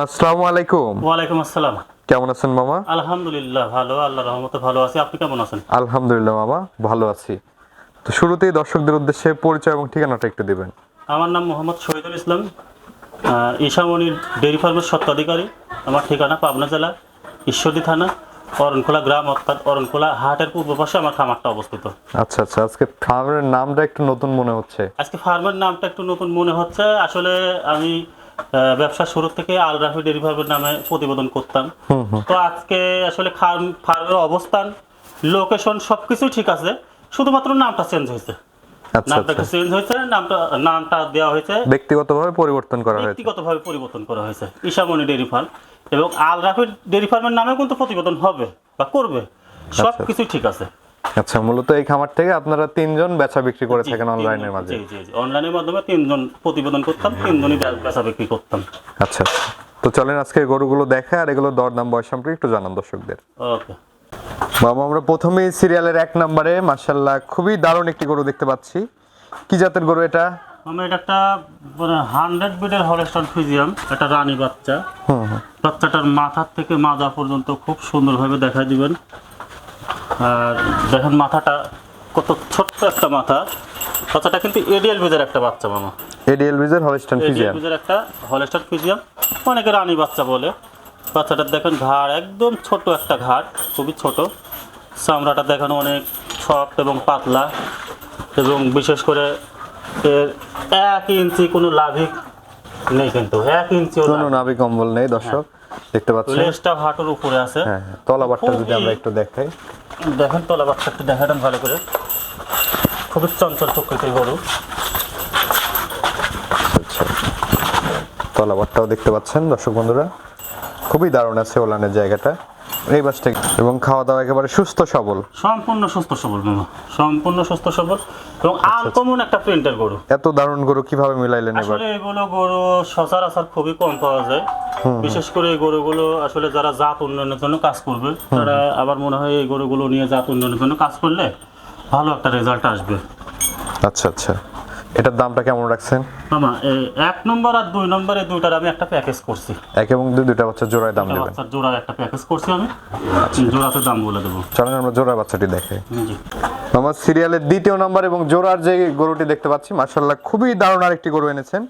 মামা আসসালামু আলাইকুম। ওয়ালাইকুম আসসালাম। কেমন আছেন মামা? আলহামদুলিল্লাহ ভালো আল্লাহ রহমতে ভালো আছি। আপনি কেমন আছেন? আলহামদুলিল্লাহ মামা ভালো আছি। তো শুরুতেই দর্শকদের উদ্দেশ্যে পরিচয় এবং ঠিকানাটা একটু দিবেন। আমার নাম মোহাম্মদ শহীদুল ইসলাম ঈশামণির ডেয়ারি ফার্মের স্বত্বাধিকারী আমার ঠিকানা পাবনা জেলা ঈশ্বরদী থানা অরণখোলা গ্রাম অর্থাৎ অরণখোলা হাটের পূর্ব পাশে আমার খামারটা অবস্থিত। আচ্ছা আচ্ছা আজকে ফার্মের নামটা একটু নতুন মনে হচ্ছে। আজকে ফার্মের নামটা একটু নতুন মনে হচ্ছে। আসলে আমি ব্যবসা শুরু থেকে আল রাফি ডেয়ারি ফার্মের নামে প্রতিবেদন করতাম। তো আজকে আসলে ফার্ম ফার্মের অবস্থান লোকেশন সবকিছু ঠিক আছে শুধুমাত্র নামটা চেঞ্জ হয়েছে। আচ্ছা নামটা আচ্ছা। চেঞ্জ হয়েছে নামটা নামটা দেওয়া হয়েছে। ব্যক্তিগতভাবে পরিবর্তন করা হয়েছে। ব্যক্তিগতভাবে পরিবর্তন করা হয়েছে ঈশামণি ডেয়ারি ফার্ম। এবং আল রাফি ডেয়ারি ফার্মের নামে কিন্তু প্রতিবেদন হবে বা করবে। সব কিছু ঠিক আছে। আচ্ছা মূলত এই খামার থেকে আপনারা তিনজন বেচা বিক্রি করে থাকেন অনলাইনের মাঝে জি জি অনলাইনের মাধ্যমে তিনজন প্রতিবেদন করতাম তিনজনই বেচা বিক্রি করতাম। আচ্ছা তো চলেন আজকে গরুগুলো দেখা আর এগুলো দরদাম বয়স সম্পর্কে একটু জানান দর্শকদের। ওকে। বাবা আমরা প্রথমেই সিরিয়ালের এক নম্বরে মার্শাল্লাহ খুবই দারুণ একটি গরু দেখতে পাচ্ছি। কি জাতের গরু এটা? আমি এটা একটা হান্ড্রেড বিডের হলস্টন ফিজিয়াম একটা রানী বাচ্চা। বাচ্চাটার মাথার থেকে মাজা পর্যন্ত খুব সুন্দরভাবে দেখা দিবেন। আর দেখেন মাথাটা কত ছোট্ট একটা মাথা। বাচ্চাটা কিন্তু এডিএল বিজের একটা বাচ্চা মামা। এডিএল বিজের হলিস্টন এডিএল ফিজিয়ান বিজের একটা হলস্টার ফিজিয়াম অনেকে রানী বাচ্চা বলে। বাচ্চাটার দেখেন ঘাড় একদম ছোট একটা ঘাড় খুবই ছোট। চামড়াটা দেখেন অনেক সফট এবং পাতলা। এবং বিশেষ করে এর এক ইঞ্চি কোনো লাভিক নেই কিন্তু। এক ইঞ্চি কোনো নাভি কম্বল নেই দর্শক দেখতে পাচ্ছেন। লেজটা হাঁটুর উপরে আছে। হ্যাঁ হ্যাঁ তলাবারটা যদি আমরা একটু দেখাই। দেখেন তলা বাচ্চা একটু দেখাটান ভালো করে। খুবই চঞ্চল প্রকৃতির গরু। আচ্ছা। তলাবারটাও দেখতে পাচ্ছেন দর্শক বন্ধুরা। খুবই দারুণ আছে ওলানের জায়গাটা। এই বাসটা এবং খাওয়া দাওয়া একেবারে সুস্থ সবল। সম্পূর্ণ সুস্থ সবল মামা। সম্পূর্ণ সুস্থ সবল। এবং আনকমন একটা প্রিন্টের গরু। এত দারুণ গরু কীভাবে মিলাইলেন এবার? আসলে এগুলো গরু সচরাচর খুবই কম পাওয়া যায়। বিশেষ করে এই গরুগুলো আসলে যারা জাত উন্নয়নের জন্য কাজ করবে তারা আবার মনে হয় এই গরুগুলো নিয়ে জাত উন্নয়নের জন্য কাজ করলে ভালো একটা রেজাল্ট আসবে। আচ্ছা আচ্ছা। এটার দামটা কেমন রাখছেন? মামা এক নম্বর আর দুই নম্বর দুইটার আমি একটা প্যাকেজ করছি। এক এবং দুই দুইটা বাচ্চা জোড়ায় দাম একটা দেবেন বাচ্চার জোড়ার একটা প্যাকেজ করছি আমি। জোড়াতে দাম বলে দেবো। চলেন আমরা জোড়া বাচ্চাটি দেখে। জি। আমার সিরিয়ালের দ্বিতীয় নাম্বার এবং জোড়ার যে গরুটি দেখতে পাচ্ছি মার্শাল্লাহ খুবই দারুণ আরেকটি গরু এনেছেন।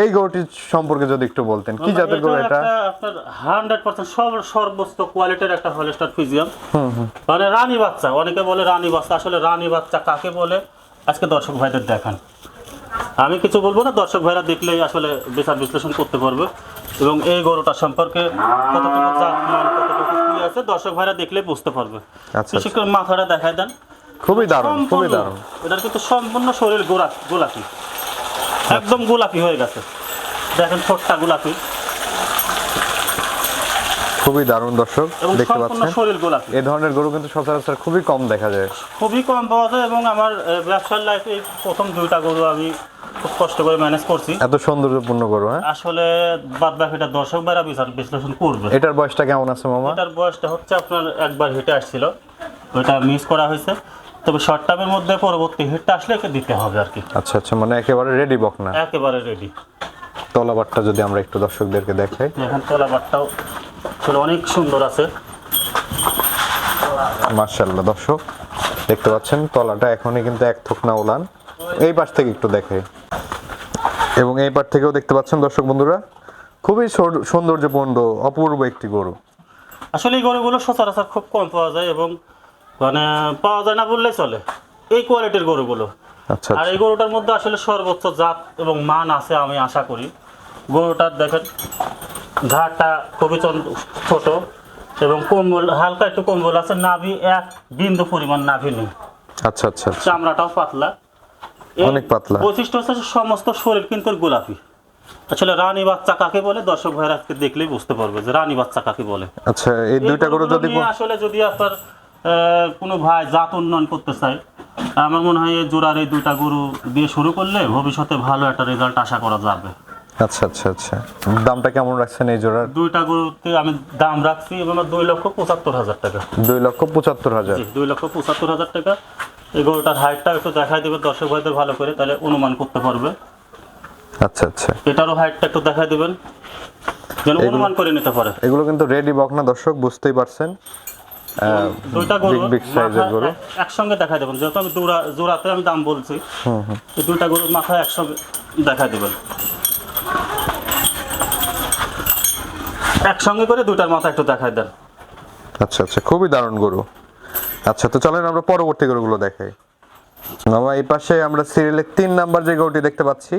এই গরুটির সম্পর্কে যদি একটু বলতেন কি জাতের গরু এটা আপনার হান্ড্রেড পার্সেন্ট সর্বোচ্চ কোয়ালিটির একটা হলস্টার ফিজিয়াম মানে রানী বাচ্চা অনেকে বলে রানী বাচ্চা আসলে রানী বাচ্চা কাকে বলে? আজকে দর্শক ভাইদের দেখান। আমি কিছু বলব না দর্শক ভাইরা দেখলেই আসলে বিচার বিশ্লেষণ করতে পারবে। এবং এই গরুটা সম্পর্কে কতটুকু জাতমান কতটুকু কি আছে দর্শক ভাইরা দেখলেই বুঝতে পারবে। আচ্ছা, বিশেষ করে মাথাটা দেখায় দেন। খুবই দারুণ খুবই দারুণ। এটার কিন্তু সম্পূর্ণ শরীর গোলা গোলাপি একদম গোলাপি হয়ে গেছে। দেখেন ছোট্টা গোলাপি। খুবই দারুণ দর্শক দেখতে পাচ্ছেন। শরীর গোলাপি। এই ধরনের গরু কিন্তু সচরাচর খুবই কম দেখা যায়। খুবই কম পাওয়া যায় এবং আমার ব্যবসার লাইফে প্রথম দুইটা গরু আমি খুব কষ্ট করে ম্যানেজ করছি। এত সৌন্দর্যপূর্ণ গরু হ্যাঁ? আসলে বাদ বাকিটা দর্শক বাইরা বিচার বিশ্লেষণ করবে। এটার বয়সটা কেমন আছে মামা? এটার বয়সটা হচ্ছে আপনার একবার হেঁটে আসছিল। ওইটা মিস করা হয়েছে। তবে শর্ট টাইমের মধ্যে পরবর্তী হিটটা আসলে একে দিতে হবে আর কি। আচ্ছা আচ্ছা মানে একেবারে রেডি বক না একেবারে রেডি তলাবারটা যদি আমরা একটু দর্শকদেরকে দেখাই। এখন তলাবারটাও আসলে অনেক সুন্দর আছে। মার্শাল্লাহ দর্শক দেখতে পাচ্ছেন তলাটা এখনই কিন্তু এক থোক না ওলান। এই পাশ থেকে একটু দেখাই। এবং এই পাশ থেকেও দেখতে পাচ্ছেন দর্শক বন্ধুরা খুবই সৌন্দর্যপূর্ণ অপূর্ব একটি গরু। আসলে এই গরুগুলো সচরাচর খুব কম পাওয়া যায় এবং মানে পাওয়া যায় না বললেই চলে। এই কোয়ালিটির গরুগুলো। আচ্ছা আর এই গরুটার মধ্যে আসলে সর্বোচ্চ জাত এবং মান আছে আমি আশা করি। গরুটার দেখেন ঘাটটা খুবই ছোট এবং কম্বল হালকা একটু কম্বল আছে নাভি এক বিন্দু পরিমাণ নাভি নেই। আচ্ছা আচ্ছা আচ্ছা। চামড়াটাও পাতলা। অনেক পাতলা। বৈশিষ্ট্য হচ্ছে সমস্ত শরীর কিন্তু গোলাপি। আসলে রানী বাচ্চা কাকে বলে? দর্শক ভাইরা আজকে দেখলেই বুঝতে পারবে যে রানী বাচ্চা কাকে বলে। আচ্ছা এই দুইটা গরু যদি আসলে যদি আপনার কোনো ভাই জাত উন্নয়ন করতে চায় আমার মনে হয় এই জোড়ার এই দুইটা গরু দিয়ে শুরু করলে ভবিষ্যতে ভালো একটা রেজাল্ট আশা করা যাবে। আচ্ছা আচ্ছা আচ্ছা। দামটা কেমন রাখছেন এই জোড়ার? দুইটা গরুতে আমি দাম রাখছি এবং দুই লক্ষ পঁচাত্তর হাজার টাকা। দুই লক্ষ পঁচাত্তর হাজার। দুই লক্ষ পঁচাত্তর হাজার টাকা। এই গরুটার হাইটটা একটু দেখাই দেবে দর্শক ভাইদের ভালো করে তাহলে অনুমান করতে পারবে। আচ্ছা আচ্ছা। এটারও হাইটটা একটু দেখাই দেবেন যেন অনুমান করে নিতে পারে। এগুলো কিন্তু রেডি বকনা দর্শক বুঝতেই পারছেন। দুইটা গরু গরু। একসঙ্গে দেখাই দেবেন। যেহেতু আমি জোড়া জোড়াতে আমি দাম বলছি দুইটা গরুর মাথা একসঙ্গে দেখাই দেবেন। একসঙ্গে করে দুইটার মাথা একটু দেখাই দেন। আচ্ছা আচ্ছা খুবই দারুণ গরু। আচ্ছা তো চলেন আমরা পরবর্তী গরুগুলো দেখাই। মামা এই পাশে আমরা সিরিয়ালের তিন নাম্বার যে গরুটি দেখতে পাচ্ছি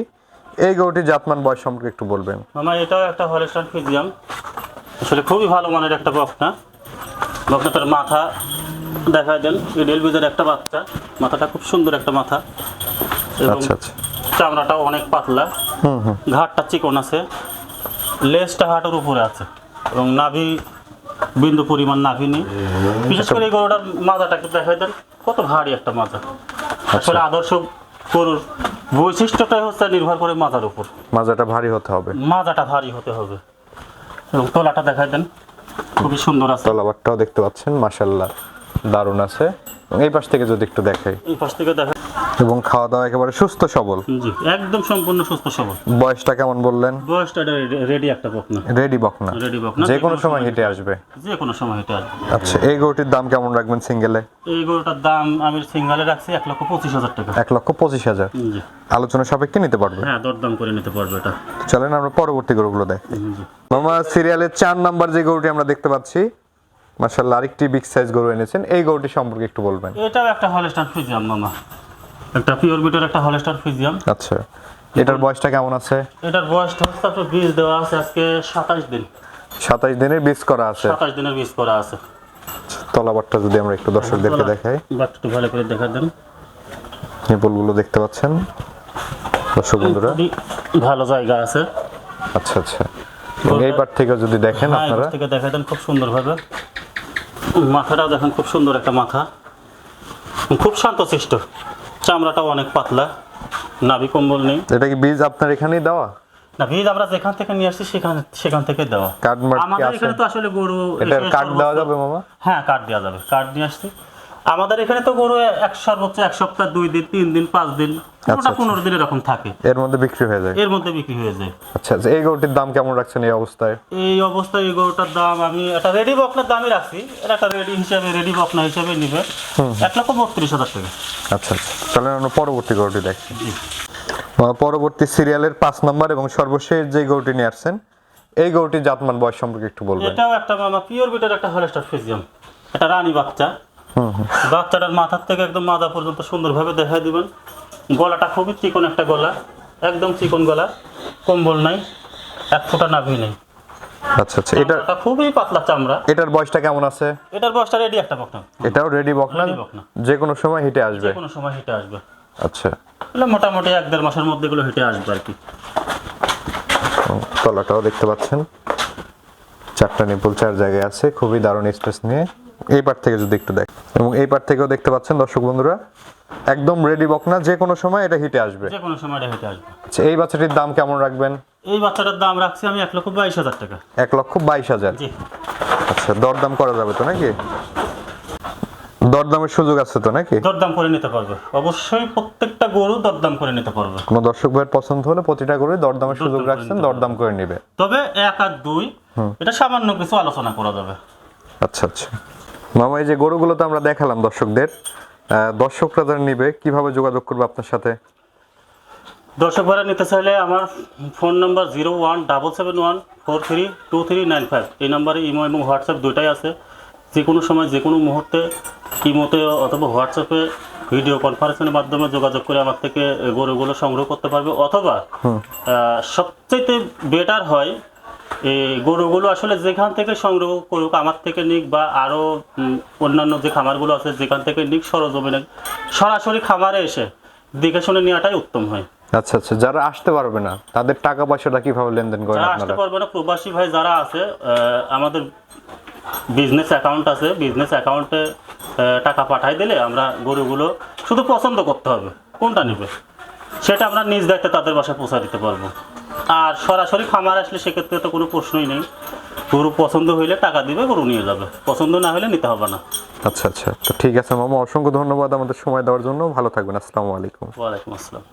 এই গরুটি জাতমান বয়স সম্পর্কে একটু বলবেন। আমার এটাও একটা হলস্টার ফিজিয়াম। আসলে খুবই ভালো মানের একটা বকনা বকনাটার মাথা দেখা দেন। ইডেল বিদের একটা বাচ্চা মাথাটা খুব সুন্দর একটা মাথা। এবং আচ্ছা আচ্ছা। চামড়াটাও অনেক পাতলা। ঘাটটা চিকন আছে। লেজটা হাঁটুর উপরে আছে। এবং নাভি বিন্দু পরিমাণ নাভি নেই। বিশেষ করে এই গরুটার মাজাটা একটু দেখাই দেন কত ভারী একটা মাজা আসলে আদর্শ গরুর বৈশিষ্ট্যটাই হচ্ছে নির্ভর করে মাজার উপর। মাজাটা ভারী হতে হবে। মাজাটা ভারী হতে হবে। এবং তলাটা দেখাই দেন। খুবই সুন্দর আছে। তলাবারটাও দেখতে পাচ্ছেন মাশাল্লাহ দারুণ আছে। এই পাশ থেকে যদি একটু দেখাই। এই পাশ থেকে দেখা এবং খাওয়া দাওয়া একেবারে সুস্থ সবল। জি একদম সম্পূর্ণ সুস্থ সবল। বয়সটা কেমন বললেন? বয়সটা রেডি একটা বকনা। রেডি বকনা। রেডি বকনা যে কোনো সময় হেঁটে আসবে। যে কোনো সময় হেঁটে আসবে। আচ্ছা এই গরুটির দাম কেমন রাখবেন সিঙ্গেলে? এই গরুটার দাম আমি সিঙ্গালে রাখছি এক লক্ষ পঁচিশ হাজার টাকা। এক লক্ষ পঁচিশ হাজার। জি। আলোচনা সাপেক্ষে নিতে পারবে? হ্যাঁ দরদাম করে নিতে পারবে এটা। চলেন আমরা পরবর্তী গরুগুলো দেখি। মামা সিরিয়ালের চার নাম্বার যে গরুটি আমরা দেখতে পাচ্ছি মার্শাল্লাহ আরেকটি বিগ সাইজ গরু এনেছেন। এই গরুটি সম্পর্কে একটু বলবেন। এটাও একটা হলস্টার ফিজিয়াম মামা। একটা পিওর বিটের একটা হলস্টার ফিজিয়াম আচ্ছা এটার বয়সটা কেমন আছে? এটার বয়সটা হচ্ছে আপনার বীজ দেওয়া আছে আজকে সাতাশ দিন। সাতাইশ দিনের বীজ করা আছে? সাতাশ দিনের বীজ করা আছে। তলাবারটা যদি আমরা একটু দর্শকদেরকে দেখাই। বাট একটু ভালো করে দেখা দেন। নিপলগুলো দেখতে পাচ্ছেন? দর্শক বন্ধুরা। ভালো জায়গা আছে। আচ্ছা আচ্ছা। এই পার থেকে যদি দেখেন হ্যাঁ আপনারা। থেকে দেখা দেন খুব সুন্দরভাবে। মাথাটাও দেখেন খুব সুন্দর একটা মাথা। খুব শান্তশিষ্ট। চামড়াটাও অনেক পাতলা নাভি কম্বল নেই। এটা কি বীজ আপনার এখানেই দেওয়া? না বীজ আমরা যেখান থেকে নিয়ে আসছি সেখান সেখান থেকে দেওয়া। আমাদের এখানে তো আসলে গরু এটা কাট দেওয়া যাবে মামা? হ্যাঁ কাট দেওয়া যাবে। কাট নিয়ে আসছি। আমাদের এখানে তো গরু এক সর্বোচ্চ এক সপ্তাহ দুই দিন তিন দিন পাঁচ দিন কোনোটা আচ্ছা। পনেরো দিন এরকম থাকে। এর মধ্যে বিক্রি হয়ে যায়? এর মধ্যে বিক্রি হয়ে যায়। আচ্ছা আচ্ছা এই গরুটির দাম কেমন রাখছেন এই অবস্থায়? এই অবস্থায় এই গরুটার দাম আমি একটা রেডি বকনার দামই রাখছি। এটা একটা রেডি হিসাবে রেডি বকনা হিসাবে নিবে। এক লক্ষ বত্রিশ হাজার টাকা। আচ্ছা আচ্ছা। চলেন আমরা পরবর্তী গরুটি দেখি। আহ, পরবর্তী সিরিয়ালের পাঁচ নম্বর এবং সর্বশেষ যে গরুটি নিয়ে আসছেন এই গরুটির জাতমান বয়স সম্পর্কে একটু বলবেন। এটাও একটা মামা পিওর বিটের একটা হলস্টার ফিজিয়াম এটা রানী বাচ্চা। বাচ্চাটার মাথার থেকে একদম মাজা পর্যন্ত সুন্দরভাবে দেখাই দিবেন। গলাটা খুবই চিকন একটা গলা একদম চিকন গলা কম্বল নাই এক ফোঁটা নাভি নেই। আচ্ছা আচ্ছা এটা খুবই পাতলা চামড়া। এটার বয়সটা কেমন আছে? এটার বয়সটা রেডি একটা বকনা। এটাও রেডি বকনা। যে কোনো সময় হেঁটে আসবে। যে কোনো সময় হেঁটে আসবে। আচ্ছা। এগুলো মোটামুটি এক দেড় মাসের মধ্যে এগুলো হেঁটে আসবে আর কি। তলাটাও দেখতে পাচ্ছেন। চারটা নিপুল চার জায়গায় আছে খুবই দারুণ স্পেস নিয়ে। এই পার থেকে যদি একটু দেখ। এবং এই পার থেকেও দেখতে পাচ্ছেন দর্শক বন্ধুরা একদম রেডি বকনা যে কোনো সময় এটা হিটে আসবে। যে কোনো সময় এটা হেঁটে আসবে। আচ্ছা এই বাচ্চাটির দাম কেমন রাখবেন? এই বাচ্চাটার দাম রাখছি আমি এক লক্ষ বাইশ হাজার টাকা। এক লক্ষ বাইশ হাজার। জি। আচ্ছা দরদাম করা যাবে তো নাকি? দরদামের সুযোগ আছে তো নাকি? দরদাম করে নিতে পারবে। অবশ্যই প্রত্যেকটা গরু দরদাম করে নিতে পারবে। কোনো দর্শক ভাইয়ের পছন্দ হলে প্রতিটা করে দরদামের সুযোগ রাখছেন দরদাম করে নিবে। তবে এক আর দুই এটা সামান্য কিছু আলোচনা করা যাবে। আচ্ছা আচ্ছা। মামা এই যে গরুগুলো তো আমরা দেখালাম দর্শকদের দর্শকরা যারা নিবে কীভাবে যোগাযোগ করবে আপনার সাথে? দর্শক ভাড়া নিতে চাইলে আমার phone number zero one double seven one four three two three nine five. এই নাম্বারে ইমো এবং হোয়াটসঅ্যাপ দুটাই আছে। যে কোনো সময় যে কোনো মুহূর্তে ইমোতে অথবা হোয়াটসঅ্যাপে ভিডিও কনফারেন্সের মাধ্যমে যোগাযোগ করে আমার থেকে গরুগুলো সংগ্রহ করতে পারবে। অথবা সবচেয়ে বেটার হয় এই গরুগুলো আসলে যেখান থেকে সংগ্রহ করুক আমার থেকে নিক বা আরও অন্যান্য যে খামারগুলো আছে যেখান থেকে নিক সরজমিনে সরাসরি খামারে এসে দেখে শুনে নেওয়াটাই উত্তম হয়। আচ্ছা আচ্ছা যারা আসতে পারবে না তাদের টাকা পয়সাটা কীভাবে লেনদেন করেন আসতে পারবে না প্রবাসী ভাই যারা আছে আমাদের বিজনেস অ্যাকাউন্ট আছে বিজনেস অ্যাকাউন্টে টাকা পাঠাই দিলে আমরা গরুগুলো শুধু পছন্দ করতে হবে। কোনটা নেবে? সেটা আমরা নিজ দায়িত্বে তাদের বাসায় পৌঁছা দিতে পারব। আর সরাসরি খামার আসলে সেক্ষেত্রে তো কোনো প্রশ্নই নেই। গরু পছন্দ হইলে টাকা দিবে গরু নিয়ে যাবে। পছন্দ না হলে নিতে হবে না। আচ্ছা আচ্ছা। তো ঠিক আছে মামা অসংখ্য ধন্যবাদ আমাদের সময় দেওয়ার জন্য। ভালো থাকবেন। আসসালামু আলাইকুম। ওয়ালাইকুম আসসালাম।